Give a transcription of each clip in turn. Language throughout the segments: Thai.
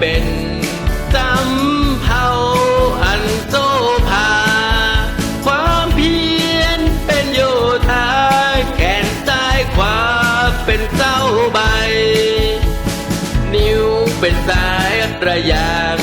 เป็นสำเภาอันโซภา ความเพียรเป็นโยธาแขนซ้ายขวาเป็นเส้าใบ นิ้วเป็นสายระยาง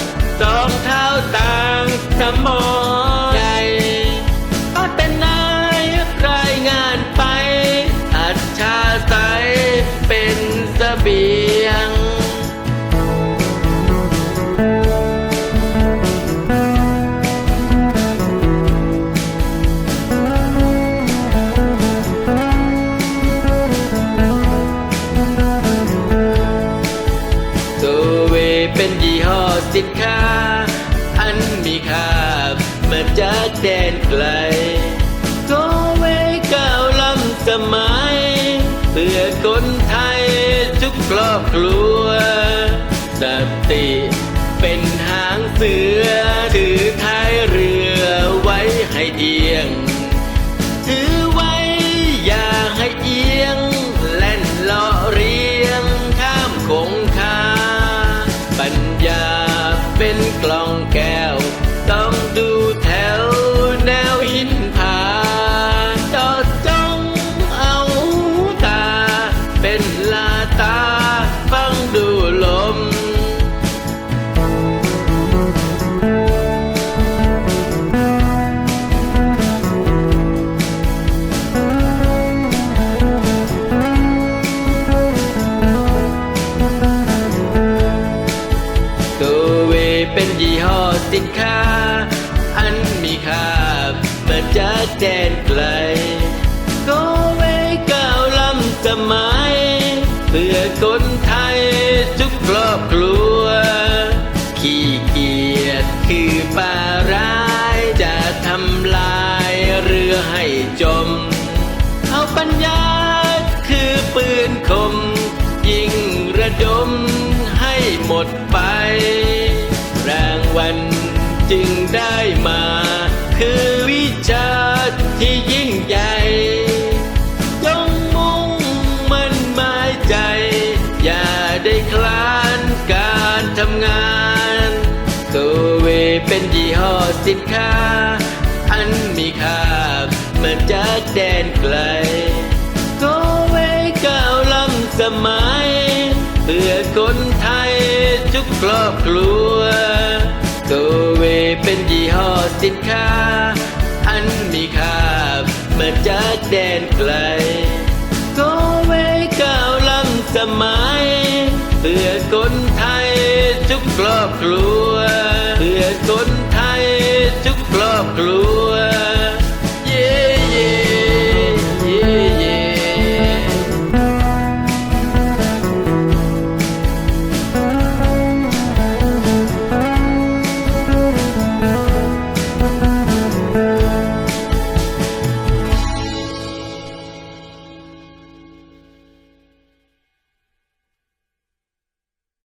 สินค้า อันมีค่ามาจากแดนไกล สินค้า อันมีค่ามาจากแดนไกล ก็เวก้าวล้ำสมัยเพื่อคนไทยทุกครอบครัว ขี้เกียจคือป่าร้ายจะทำลายเรือให้จม ทำงานตัวเวเป็นยี่ห้อสินค้า อันมีค่ามาจากแดนไกลก็เวก้าวล้ำสมัย เพื่อคนไทยทุกครอบครัวตัวเวเป็นยี่ห้อสินค้า อันมีค่ามาจากแดนไกล ล้ำ